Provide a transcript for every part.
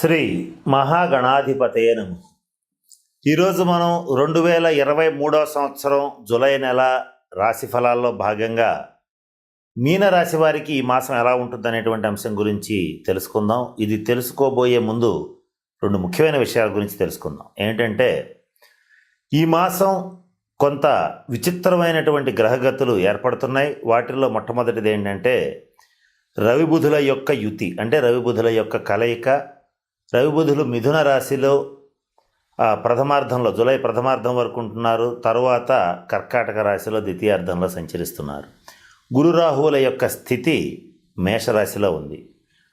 శ్రీ మహాగణాధిపతే నమ. ఈరోజు మనం రెండు వేల ఇరవై మూడవ సంవత్సరం జూలై నెల రాశి ఫలాల్లో భాగంగా మీన రాశి వారికి ఈ మాసం ఎలా ఉంటుందనేటువంటి అంశం గురించి తెలుసుకుందాం. ఇది తెలుసుకోబోయే ముందు రెండు ముఖ్యమైన విషయాల గురించి తెలుసుకుందాం. ఏంటంటే ఈ మాసం కొంత విచిత్రమైనటువంటి గ్రహగతులు ఏర్పడుతున్నాయి. వాటిల్లో మొట్టమొదటిది ఏంటంటే రవి బుధుల యొక్క యుతి అంటే రవి బుధుల యొక్క కలయిక రవిబుధులు మిథున రాశిలో ఆ, ప్రథమార్థంలో జూలై ప్రథమార్థం వరకు ఉంటున్నారు. తరువాత కర్కాటక రాశిలో ద్వితీయార్థంలో సంచరిస్తున్నారు. గురు రాహువుల యొక్క స్థితి మేషరాశిలో ఉంది.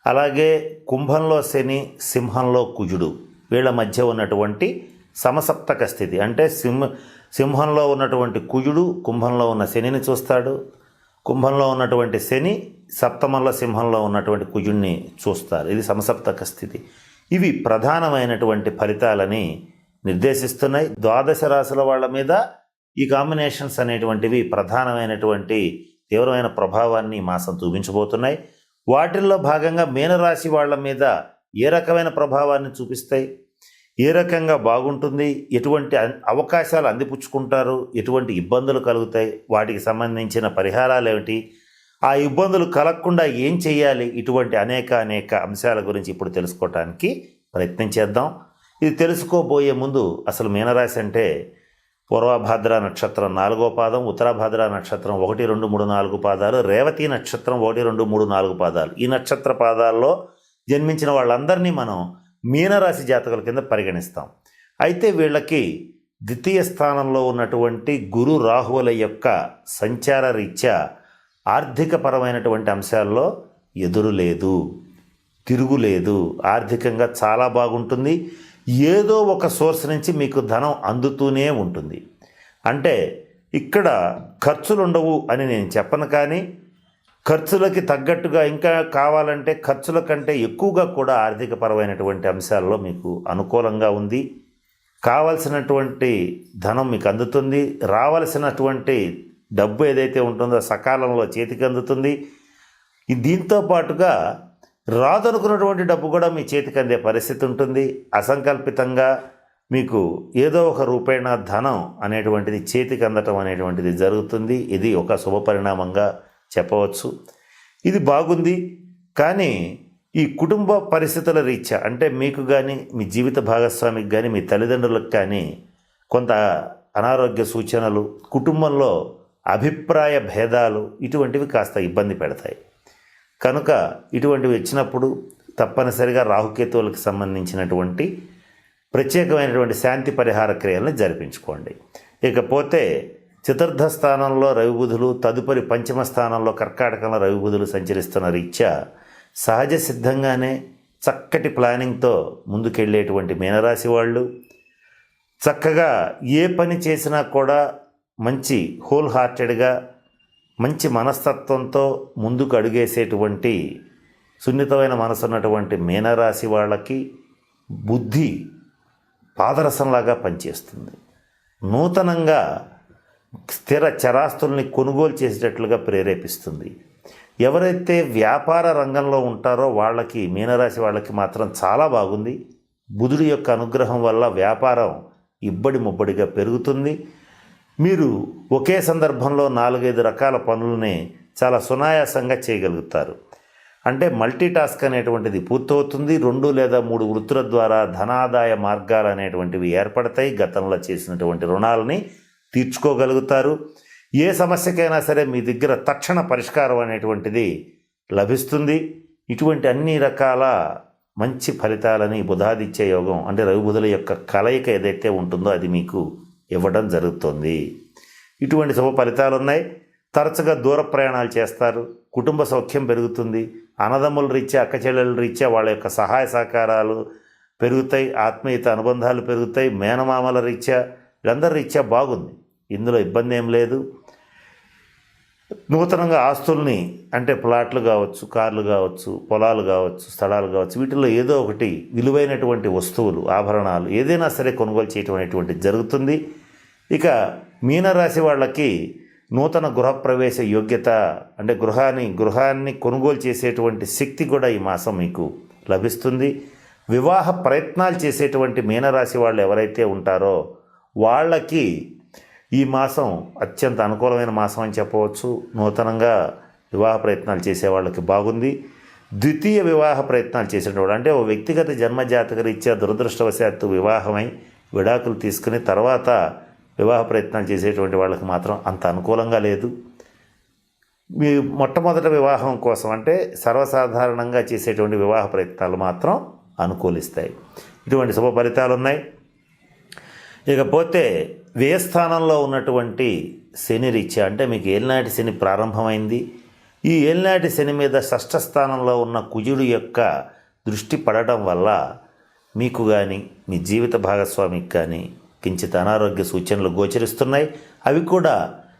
అలాగే కుంభంలో శని సింహంలో కుజుడు వీళ్ళ మధ్య ఉన్నటువంటి సమసప్తక స్థితి. అంటే సింహ సింహంలో ఉన్నటువంటి కుజుడు కుంభంలో ఉన్న శనిని చూస్తాడు. కుంభంలో ఉన్నటువంటి శని సప్తమంలో సింహంలో ఉన్నటువంటి కుజుడిని చూస్తారు. ఇది సమసప్తక స్థితి. ఇవి ప్రధానమైనటువంటి ఫలితాలని నిర్దేశిస్తున్నాయి. ద్వాదశ రాశుల వాళ్ళ మీద ఈ కాంబినేషన్స్ అనేటువంటివి ప్రధానమైనటువంటి తీవ్రమైన ప్రభావాన్ని మాసం చూపించబోతున్నాయి. వాటిల్లో భాగంగా మీనరాశి వాళ్ళ మీద ఏ రకమైన ప్రభావాన్ని చూపిస్తాయి? ఏ రకంగా బాగుంటుంది? ఎటువంటి అవకాశాలు అందిపుచ్చుకుంటారు? ఎటువంటి ఇబ్బందులు కలుగుతాయి? వాటికి సంబంధించిన పరిహారాలు ఏమిటి? ఆ ఇబ్బందులు కలగకుండా ఏం చేయాలి? ఇటువంటి అనేక అనేక అంశాల గురించి ఇప్పుడు తెలుసుకోవటానికి ప్రయత్నం చేద్దాం. ఇది తెలుసుకోబోయే ముందు అసలు మీనరాశి అంటే పూర్వభాద్ర నక్షత్రం నాలుగో పాదం ఉత్తరాభాద్ర నక్షత్రం ఒకటి రెండు మూడు నాలుగు పాదాలు రేవతి నక్షత్రం ఒకటి రెండు మూడు నాలుగు పాదాలు. ఈ నక్షత్ర పాదాల్లో జన్మించిన వాళ్ళందరినీ మనం మీనరాశి జాతకుల కింద పరిగణిస్తాం. అయితే వీళ్ళకి ద్వితీయ స్థానంలో ఉన్నటువంటి గురు రాహువుల యొక్క సంచార రీత్యా ఆర్థికపరమైనటువంటి అంశాల్లో ఎదురు లేదు తిరుగులేదు ఆర్థికంగా చాలా బాగుంటుంది. ఏదో ఒక సోర్స్ నుంచి మీకు ధనం అందుతూనే ఉంటుంది. అంటే ఇక్కడ ఖర్చులు ఉండవు అని నేను చెప్పను కానీ ఖర్చులకి తగ్గట్టుగా ఇంకా కావాలంటే ఖర్చుల కంటే ఎక్కువగా కూడా ఆర్థికపరమైనటువంటి అంశాల్లో మీకు అనుకూలంగా ఉంది. కావలసినటువంటి ధనం మీకు అందుతుంది. రావలసినటువంటి డబ్బు ఏదైతే ఉంటుందో సకాలంలో చేతికి అందుతుంది. దీంతో పాటుగా రాదనుకున్నటువంటి డబ్బు కూడా మీ చేతికి అందే పరిస్థితి ఉంటుంది. అసంకల్పితంగా మీకు ఏదో ఒక రూపేణ ధనం అనేటువంటిది చేతికి అందటం అనేటువంటిది జరుగుతుంది. ఇది ఒక శుభ పరిణామంగా చెప్పవచ్చు. ఇది బాగుంది. కానీ ఈ కుటుంబ పరిస్థితుల రీత్యా అంటే మీకు కానీ మీ జీవిత భాగస్వామికి కానీ మీ తల్లిదండ్రులకు కానీ కొంత అనారోగ్య సూచనలు కుటుంబంలో అభిప్రాయ భేదాలు ఇటువంటివి కాస్త ఇబ్బంది పెడతాయి. కనుక ఇటువంటివి వచ్చినప్పుడు తప్పనిసరిగా రాహుకేతువులకు సంబంధించినటువంటి ప్రత్యేకమైనటువంటి శాంతి పరిహార క్రియలను జరిపించుకోండి. ఇకపోతే చతుర్థ స్థానంలో రవిబుధులు తదుపరి పంచమ స్థానంలో కర్కాటకంలో రవిబుధులు సంచరిస్తున్న రీత్యా సహజ సిద్ధంగానే చక్కటి ప్లానింగ్తో ముందుకెళ్ళేటువంటి మీనరాశి వాళ్ళు చక్కగా ఏ పని చేసినా కూడా మంచి హోల్ హార్టెడ్గా మంచి మనస్తత్వంతో ముందుకు అడుగేసేటువంటి సున్నితమైన మనసు ఉన్నటువంటి మీనరాశి వాళ్ళకి బుద్ధి పాదరసంలాగా పనిచేస్తుంది. నూతనంగా స్థిర చరాస్తుల్ని కొనుగోలు చేసేటట్లుగా ప్రేరేపిస్తుంది. ఎవరైతే వ్యాపార రంగంలో ఉంటారో వాళ్ళకి మీనరాశి వాళ్ళకి మాత్రం చాలా బాగుంది. బుధుడి యొక్క అనుగ్రహం వల్ల వ్యాపారం ఇబ్బడి ముబ్బడిగా పెరుగుతుంది. మీరు ఒకే సందర్భంలో నాలుగైదు రకాల పనులని చాలా సునాయాసంగా చేయగలుగుతారు. అంటే మల్టీటాస్క్ అనేటువంటిది పూర్తవుతుంది. రెండు లేదా మూడు వృత్తుల ద్వారా ధనాదాయ మార్గాలు అనేటువంటివి ఏర్పడతాయి. గతంలో చేసినటువంటి రుణాలని తీర్చుకోగలుగుతారు. ఏ సమస్యకైనా సరే మీ దగ్గర తక్షణ పరిష్కారం అనేటువంటిది లభిస్తుంది. ఇటువంటి అన్ని రకాల మంచి ఫలితాలని బుధాదిత్య యోగం అంటే రవి బుధుల యొక్క కలయిక ఏదైతే ఉంటుందో అది మీకు ఇవ్వడం జరుగుతుంది. ఇటువంటి శుభ ఫలితాలు ఉన్నాయి. తరచుగా దూర ప్రయాణాలు చేస్తారు. కుటుంబ సౌఖ్యం పెరుగుతుంది. అన్నదమ్ముల రీత్యా అక్క చెల్లెల రీత్యా వాళ్ళ యొక్క సహాయ సహకారాలు పెరుగుతాయి. ఆత్మీయత అనుబంధాలు పెరుగుతాయి. మేనమామల రీత్యా వీళ్ళందరి రీత్యా బాగుంది. ఇందులో ఇబ్బంది ఏం లేదు. నూతనంగా ఆస్తుల్ని అంటే ప్లాట్లు కావచ్చు కార్లు కావచ్చు పొలాలు కావచ్చు స్థలాలు కావచ్చు వీటిల్లో ఏదో ఒకటి విలువైనటువంటి వస్తువులు ఆభరణాలు ఏదైనా సరే కొనుగోలు చేయటం అనేటువంటి జరుగుతుంది. ఇక మీనరాశి వాళ్ళకి నూతన గృహప్రవేశ యోగ్యత అంటే గృహాన్ని గృహాన్ని కొనుగోలు చేసేటువంటి శక్తి కూడా ఈ మాసం మీకు లభిస్తుంది. వివాహ ప్రయత్నాలు చేసేటువంటి మీనరాశి వాళ్ళు ఎవరైతే ఉంటారో వాళ్ళకి ఈ మాసం అత్యంత అనుకూలమైన మాసం అని చెప్పవచ్చు. నూతనంగా వివాహ ప్రయత్నాలు చేసే వాళ్ళకి బాగుంది. ద్వితీయ వివాహ ప్రయత్నాలు చేసేటవాడు అంటే ఓ వ్యక్తిగత జన్మజాతక రీత్యా దురదృష్టవశాత్తు వివాహమై విడాకులు తీసుకుని తర్వాత వివాహ ప్రయత్నాలు చేసేటువంటి వాళ్ళకి మాత్రం అంత అనుకూలంగా లేదు. మీ మొట్టమొదటి వివాహం కోసం అంటే సర్వసాధారణంగా చేసేటువంటి వివాహ ప్రయత్నాలు మాత్రం అనుకూలిస్తాయి. ఇటువంటి శుభ ఫలితాలు ఉన్నాయి ఇకపోతే వ్యయస్థానంలో ఉన్నటువంటి శని రీత్యా అంటే మీకు ఏలినాటి శని ప్రారంభమైంది. ఈ ఏలినాటి శని మీద షష్ఠ స్థానంలో ఉన్న కుజుడు యొక్క దృష్టి పడటం వల్ల మీకు కానీ మీ జీవిత భాగస్వామికి కానీ కించిత్ అనారోగ్య సూచనలు గోచరిస్తున్నాయి. అవి కూడా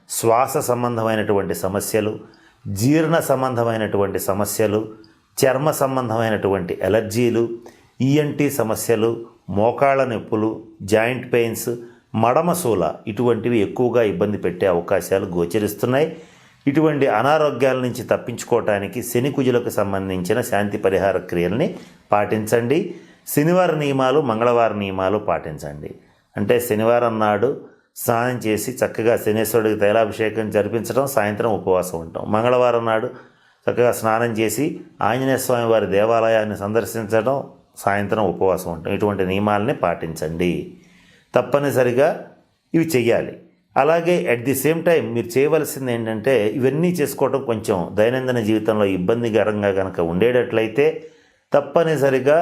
శ్వాస సంబంధమైనటువంటి సమస్యలు జీర్ణ సంబంధమైనటువంటి సమస్యలు చర్మ సంబంధమైనటువంటి ఎలర్జీలు ఈఎన్టీ సమస్యలు మోకాళ్ళ నొప్పులు జాయింట్ పెయిన్స్ మడమసూల ఇటువంటివి ఎక్కువగా ఇబ్బంది పెట్టే అవకాశాలు గోచరిస్తున్నాయి. ఇటువంటి అనారోగ్యాల నుంచి తప్పించుకోవటానికి శని కుజులకు సంబంధించిన శాంతి పరిహార క్రియల్ని పాటించండి. శనివారం నియమాలు మంగళవారం నియమాలు పాటించండి. అంటే శనివారం నాడు స్నానం చేసి చక్కగా శనేశ్వరుడికి తైలాభిషేకం జరిపించడం సాయంత్రం ఉపవాసం ఉంటాం మంగళవారం నాడు చక్కగా స్నానం చేసి ఆంజనేయ స్వామి వారి దేవాలయాన్ని సందర్శించడం సాయంత్రం ఉపవాసం ఉంటాం ఇటువంటి నియమాలని పాటించండి. తప్పనిసరిగా ఇవి చేయాలి అలాగే అట్ ది సేమ్ టైం మీరు చేయవలసింది ఏంటంటే ఇవన్నీ చేసుకోవడం కొంచెం దైనందిన జీవితంలో ఇబ్బందికరంగా కనుక ఉండేటట్లయితే తప్పనిసరిగా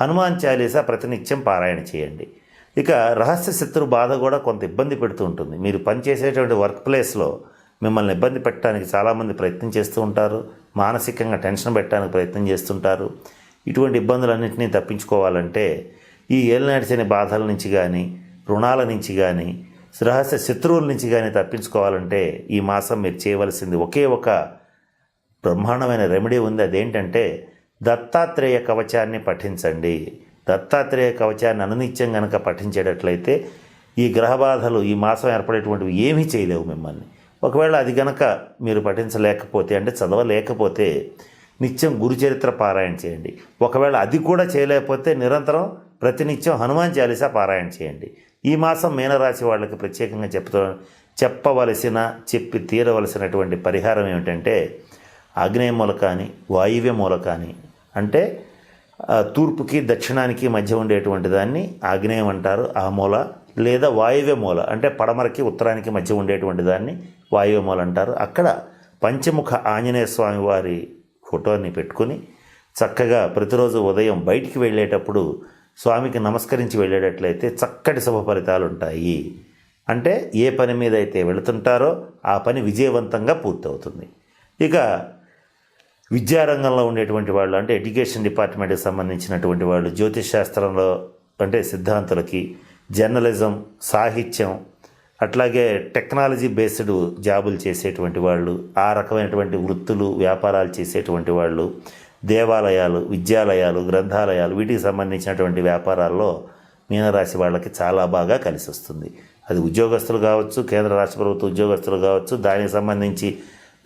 హనుమాన్ చాలీసా ప్రతినిత్యం పారాయణ చేయండి. ఇక రహస్య శత్రు బాధ కూడా కొంత ఇబ్బంది పెడుతూ ఉంటుంది. మీరు పనిచేసేటువంటి వర్క్ ప్లేస్లో మిమ్మల్ని ఇబ్బంది పెట్టడానికి చాలామంది ప్రయత్నం చేస్తూ ఉంటారు. మానసికంగా టెన్షన్ పెట్టడానికి ప్రయత్నం చేస్తుంటారు. ఇటువంటి ఇబ్బందులన్నింటినీ తప్పించుకోవాలంటే ఈ ఏలినాటి శని బాధల నుంచి కానీ రుణాల నుంచి కానీ రహస్య శత్రువుల నుంచి కానీ తప్పించుకోవాలంటే ఈ మాసం మీరు చేయవలసింది ఒకే ఒక బ్రహ్మాండమైన రెమెడీ ఉంది. అదేంటంటే దత్తాత్రేయ కవచాన్ని పఠించండి. దత్తాత్రేయ కవచాన్ని అనునిత్యం కనుక పఠించేటట్లయితే ఈ గ్రహ బాధలు ఈ మాసం ఏర్పడేటువంటివి ఏమీ చేయలేవు మిమ్మల్ని. ఒకవేళ అది గనక మీరు పఠించలేకపోతే అంటే చదవలేకపోతే నిత్యం గురుచరిత్ర పారాయణ చేయండి. ఒకవేళ అది కూడా చేయలేకపోతే నిరంతరం ప్రతినిత్యం హనుమాన్ చాలీసా పారాయణ చేయండి. ఈ మాసం మీనరాశి వాళ్ళకి ప్రత్యేకంగా చెప్తా చెప్పవలసిన చెప్పి తీరవలసినటువంటి పరిహారం ఏమిటంటే ఆగ్నేయ మూల కానీ వాయువ్య మూల కానీ అంటే తూర్పుకి దక్షిణానికి మధ్య ఉండేటువంటి దాన్ని ఆగ్నేయం అంటారు. ఆ మూల లేదా వాయువ్య మూల అంటే పడమరకి ఉత్తరానికి మధ్య ఉండేటువంటి దాన్ని వాయువ్య మూల అంటారు. అక్కడ పంచముఖ ఆంజనేయ స్వామి వారి ఫోటోని పెట్టుకొని చక్కగా ప్రతిరోజు ఉదయం బయటికి వెళ్ళేటప్పుడు స్వామికి నమస్కరించి వెళ్ళేటట్లయితే చక్కటి శుభ ఫలితాలు ఉంటాయి అంటే ఏ పని మీద అయితే వెళుతుంటారో ఆ పని విజయవంతంగా పూర్తవుతుంది. ఇక విద్యారంగంలో ఉండేటువంటి వాళ్ళు అంటే ఎడ్యుకేషన్ డిపార్ట్మెంట్కి సంబంధించినటువంటి వాళ్ళు జ్యోతిష్ శాస్త్రంలో అంటే సిద్ధాంతులకి జర్నలిజం సాహిత్యం అట్లాగే టెక్నాలజీ బేస్డ్ జాబులు చేసేటువంటి వాళ్ళు ఆ రకమైనటువంటి వృత్తులు వ్యాపారాలు చేసేటువంటి వాళ్ళు దేవాలయాలు విద్యాలయాలు గ్రంథాలయాలు వీటికి సంబంధించినటువంటి వ్యాపారాల్లో మీనరాశి వాళ్ళకి చాలా బాగా కలిసి వస్తుంది. అది ఉద్యోగస్తులు కావచ్చు కేంద్ర రాష్ట్ర ప్రభుత్వ ఉద్యోగస్తులు కావచ్చు దానికి సంబంధించి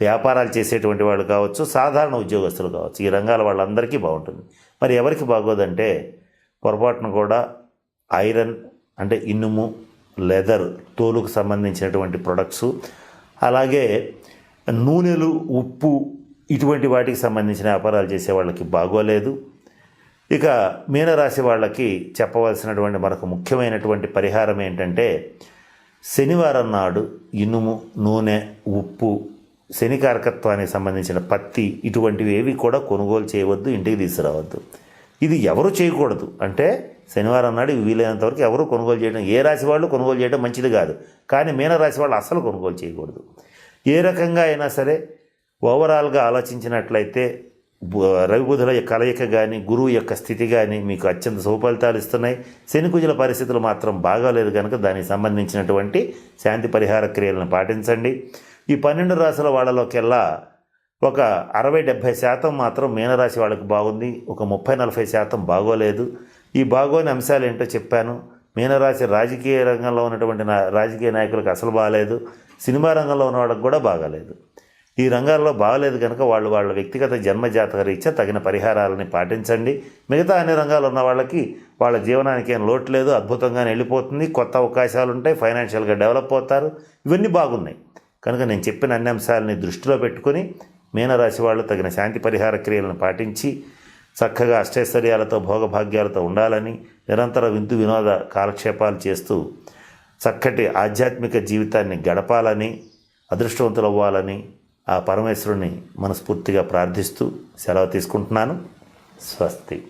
వ్యాపారాలు చేసేటువంటి వాళ్ళు కావచ్చు సాధారణ ఉద్యోగస్తులు కావచ్చు. ఈ రంగాల వాళ్ళందరికీ బాగుంటుంది. మరి ఎవరికి బాగోదంటే పొరపాటున కూడా ఐరన్ అంటే ఇనుము లెదర్ తోలుకు సంబంధించినటువంటి ప్రొడక్ట్స్ అలాగే నూనెలు ఉప్పు ఇటువంటి వాటికి సంబంధించిన వ్యాపారాలు చేసే వాళ్ళకి బాగోలేదు. ఇక మీనరాశి వాళ్ళకి చెప్పవలసినటువంటి మరొక ముఖ్యమైనటువంటి పరిహారం ఏంటంటే శనివారం నాడు ఇనుము నూనె ఉప్పు శని కారకత్వానికి సంబంధించిన పత్తి ఇటువంటివి ఏవి కూడా కొనుగోలు చేయవద్దు ఇంటికి తీసుకురావద్దు. ఇది ఎవరు చేయకూడదు. అంటే శనివారం నాడు వీలైనంతవరకు వీలైనంత వరకు ఎవరు కొనుగోలు చేయడం ఏ రాశి వాళ్ళు కొనుగోలు చేయడం మంచిది కాదు. కానీ మీనరాశి వాళ్ళు అస్సలు కొనుగోలు చేయకూడదు. ఏ రకంగా అయినా సరే ఓవరాల్గా ఆలోచించినట్లయితే రవిబుధుల కలయిక కానీ గురువు యొక్క స్థితి కానీ మీకు అత్యంత సుఫలితాలు ఇస్తున్నాయి. శనికుజుల పరిస్థితులు మాత్రం బాగాలేదు కనుక దానికి సంబంధించినటువంటి శాంతి పరిహార క్రియలను పాటించండి. ఈ పన్నెండు రాశుల వాళ్ళలోకెల్లా ఒక అరవై డెబ్భై శాతం మాత్రం మీనరాశి వాళ్ళకి బాగుంది. ఒక ముప్పై నలభై శాతం బాగోలేదు. ఈ బాగోని అంశాలు ఏంటో చెప్పాను. మీనరాశి రాజకీయ రంగంలో ఉన్నటువంటి నా రాజకీయ నాయకులకు అసలు బాగాలేదు సినిమా రంగంలో ఉన్న వాళ్ళకి కూడా బాగాలేదు. ఈ రంగాల్లో బాగలేదు కనుక వాళ్ళు వాళ్ళ వ్యక్తిగత జన్మజాతక రీత్యా తగిన పరిహారాలని పాటించండి. మిగతా అన్ని రంగాలు ఉన్న వాళ్ళకి వాళ్ళ జీవనానికి ఏం లోటు లేదు అద్భుతంగా వెళ్ళిపోతుంది కొత్త అవకాశాలు ఉంటాయి ఫైనాన్షియల్గా డెవలప్ అవుతారు. ఇవన్నీ బాగున్నాయి. కనుక నేను చెప్పిన అన్ని అంశాలని దృష్టిలో పెట్టుకొని మీనరాశి వాళ్ళు తగిన శాంతి పరిహార క్రియలను పాటించి చక్కగా అష్టైశ్వర్యాలతో భోగభాగ్యాలతో ఉండాలని నిరంతర వింతు వినోద కాలక్షేపాలు చేస్తూ చక్కటి ఆధ్యాత్మిక జీవితాన్ని గడపాలని అదృష్టవంతులు అవ్వాలని ఆ పరమేశ్వరుని మనస్ఫూర్తిగా ప్రార్థిస్తూ సెలవు తీసుకుంటున్నాను. స్వస్తి.